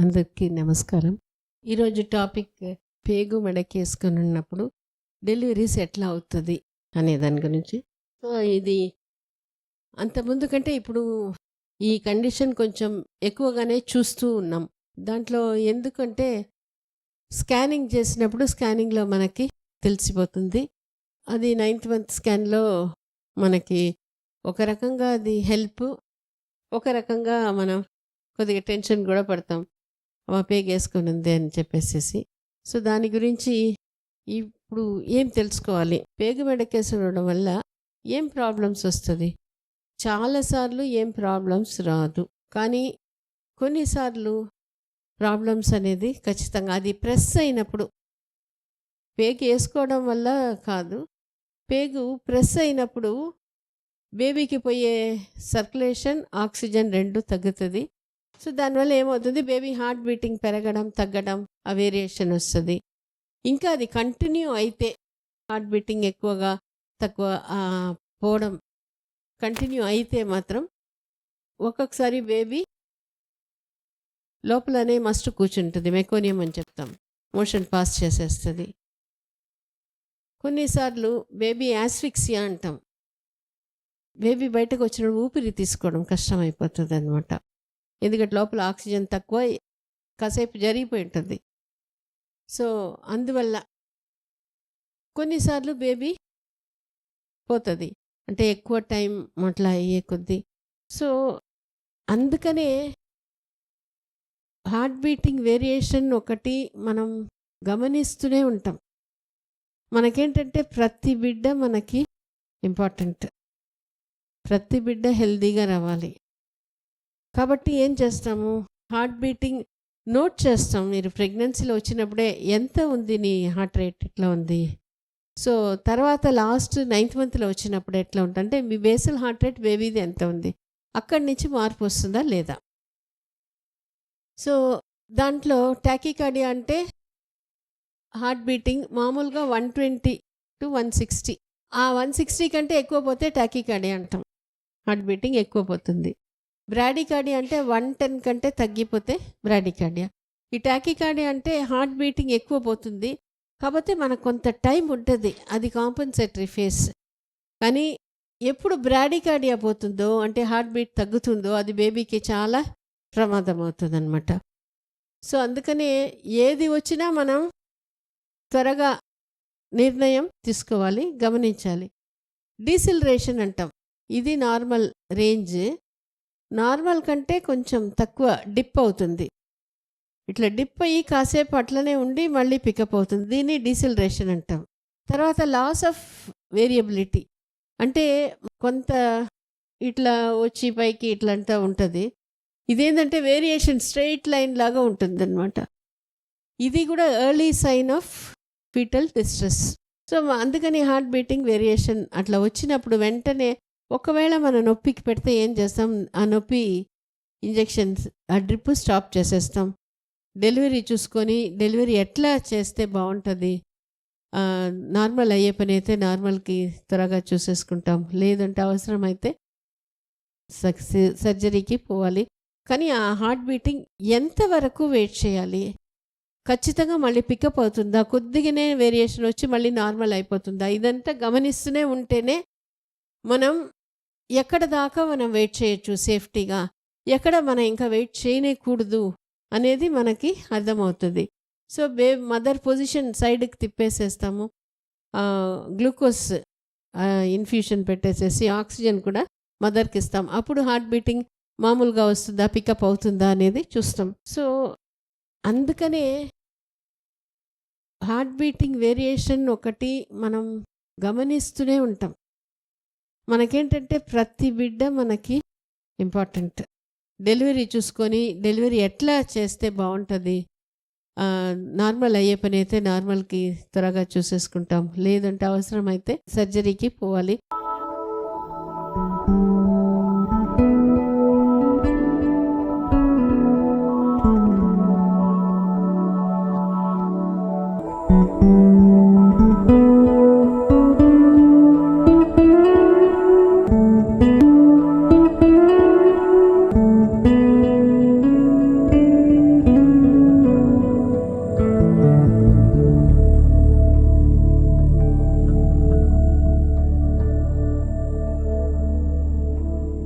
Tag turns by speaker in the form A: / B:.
A: అందరికీ నమస్కారం. ఈరోజు టాపిక్ పేగు మెడకేసుకొని ఉన్నప్పుడు డెలివరీస్ ఎట్లా అవుతుంది అనే దాని గురించి. సో ఇది అంతకుముందు కంటే ఇప్పుడు ఈ కండిషన్ కొంచెం ఎక్కువగానే చూస్తూ ఉన్నాం. దాంట్లో ఎందుకంటే స్కానింగ్ చేసినప్పుడు స్కానింగ్లో మనకి తెలిసిపోతుంది. అది నైన్త్ మంత్ స్కాన్లో మనకి ఒక రకంగా అది హెల్ప్ ఒక రకంగా మనం కొద్దిగా టెన్షన్ కూడా పడతాం. మా పేగేసుకుని ఉంది అని చెప్పేసేసి. సో దాని గురించి ఇప్పుడు ఏం తెలుసుకోవాలి? పేగు మెడకేసి ఉండడం వల్ల ఏం ప్రాబ్లమ్స్ వస్తుంది? చాలాసార్లు ఏం ప్రాబ్లమ్స్ రాదు. కానీ కొన్నిసార్లు ప్రాబ్లమ్స్ అనేది ఖచ్చితంగా అది ప్రెస్ అయినప్పుడు పేగు వేసుకోవడం వల్ల కాదు. పేగు ప్రెస్ అయినప్పుడు బేబీకి పోయే సర్క్యులేషన్ ఆక్సిజన్ రెండు తగ్గుతుంది. సో దానివల్ల ఏమవుతుంది? బేబీ హార్ట్ బీటింగ్ పెరగడం తగ్గడం ఆ వేరియేషన్ వస్తుంది. ఇంకా అది కంటిన్యూ అయితే హార్ట్ బీటింగ్ ఎక్కువగా తక్కువ పోవడం కంటిన్యూ అయితే మాత్రం ఒక్కొక్కసారి బేబీ లోపలనే మస్ట్ కూర్చుంటుంది. మెకోనియం అని చెప్తాం. మోషన్ పాస్ చేసేస్తుంది. కొన్నిసార్లు బేబీ యాస్ఫిక్సియా అంటాం. బేబీ బయటకు వచ్చినప్పుడు ఊపిరి తీసుకోవడం కష్టమైపోతుంది అనమాట ఎందుకంటే లోపల ఆక్సిజన్ తక్కువ కాసేపు జరిగిపోయి ఉంటుంది. సో అందువల్ల కొన్నిసార్లు బేబీ పోతుంది. అంటే ఎక్కువ టైం అట్లా అయ్యే కొద్దీ. సో అందుకనే హార్ట్ బీటింగ్ వేరియేషన్ ఒకటి మనం గమనిస్తూనే ఉంటాం. మనకేంటంటే ప్రతి బిడ్డ మనకి ఇంపార్టెంట్. ప్రతి బిడ్డ హెల్దీగా రావాలి. కాబట్టి ఏం చేస్తాము? హార్ట్ బీటింగ్ నోట్ చేస్తాం. మీరు ప్రెగ్నెన్సీలో వచ్చినప్పుడే ఎంత ఉంది నీ హార్ట్ రేట్ ఎట్లా ఉంది? సో తర్వాత లాస్ట్ నైన్త్ మంత్లో వచ్చినప్పుడు ఎట్లా ఉంటుంది అంటే మీ బేసల్ హార్ట్ రేట్ బేబీది ఎంత ఉంది? అక్కడి నుంచి మార్పు వస్తుందా లేదా? సో దాంట్లో టాకికార్డియా అంటే హార్ట్ బీటింగ్ మామూలుగా one twenty to one sixty ఆ వన్ సిక్స్టీ కంటే ఎక్కువ పోతే టాకికార్డియా అంటాం. హార్ట్ బీటింగ్ ఎక్కువ పోతుంది. బ్రాడికార్డియా అంటే వన్ టెన్ కంటే తగ్గిపోతే బ్రాడికార్డియా. ఈ టాకికార్డియా అంటే హార్ట్ బీటింగ్ ఎక్కువ పోతుంది. కాకపోతే మనకు కొంత టైం ఉంటుంది. అది కాంపెన్సేటరీ ఫేస్. కానీ ఎప్పుడు బ్రాడికార్డియా పోతుందో అంటే హార్ట్ బీట్ తగ్గుతుందో అది బేబీకి చాలా ప్రమాదం అవుతుంది అనమాట సో అందుకనే ఏది వచ్చినా మనం త్వరగా నిర్ణయం తీసుకోవాలి గమనించాలి. డీసిలరేషన్ అంటాం. ఇది నార్మల్ రేంజ్. నార్మల్ కంటే కొంచెం తక్కువ డిప్ అవుతుంది. ఇట్లా డిప్ అయ్యి కాసేపు అట్లనే ఉండి మళ్ళీ పికప్ అవుతుంది. దీన్ని డీసిలరేషన్ అంటాం. తర్వాత లాస్ ఆఫ్ వేరియబిలిటీ. అంటే కొంత ఇట్లా వచ్చి పైకి ఇట్లంతా ఉంటుంది. ఇదేంటంటే వేరియేషన్ స్ట్రెయిట్ లైన్ లాగా ఉంటుంది అనమాట ఇది కూడా early sign of foetal distress. So అందుకని హార్ట్ బీటింగ్ వేరియేషన్ అట్లా వచ్చినప్పుడు వెంటనే ఒకవేళ మన నొప్పికి పెడితే ఏం చేస్తాం? ఆ నొప్పి ఇంజెక్షన్స్ ఆ డ్రిప్ స్టాప్ చేసేస్తాం. డెలివరీ చూసుకొని డెలివరీ ఎట్లా చేస్తే బాగుంటుంది? నార్మల్ అయ్యే పని అయితే నార్మల్కి త్వరగా చూసేసుకుంటాం. లేదంటే అవసరమైతే సర్జరీకి పోవాలి. కానీ ఆ హార్ట్ బీటింగ్ ఎంతవరకు వెయిట్ చేయాలి? ఖచ్చితంగా మళ్ళీ పికప్ అవుతుందా? కొద్దిగానే వేరియేషన్ వచ్చి మళ్ళీ నార్మల్ అయిపోతుందా? ఇదంతా గమనిస్తూనే ఉంటేనే మనం ఎక్కడ దాకా మనం వెయిట్ చేయొచ్చు సేఫ్టీగా? ఎక్కడ మనం ఇంకా వెయిట్ చేయనేకూడదు అనేది మనకి అర్థమవుతుంది. సో బే మదర్ పొజిషన్ సైడ్కి తిప్పేసేస్తాము. గ్లూకోజ్ ఇన్ఫ్యూషన్ పెట్టేసేసి ఆక్సిజన్ కూడా మదర్కి ఇస్తాం. అప్పుడు హార్ట్ బీటింగ్ మామూలుగా వస్తుందా? పికప్ అవుతుందా అనేది చూస్తాం. సో అందుకనే హార్ట్ బీటింగ్ వేరియేషన్ ఒకటి మనం గమనిస్తూనే ఉంటాం. మనకేంటంటే ప్రతి బిడ్డ మనకి ఇంపార్టెంట్. డెలివరీ చూసుకొని డెలివరీ ఎట్లా చేస్తే బాగుంటుంది? నార్మల్ అయ్యే పని అయితే నార్మల్కి త్వరగా చూసేసుకుంటాం. లేదంటే అవసరమైతే సర్జరీకి పోవాలి.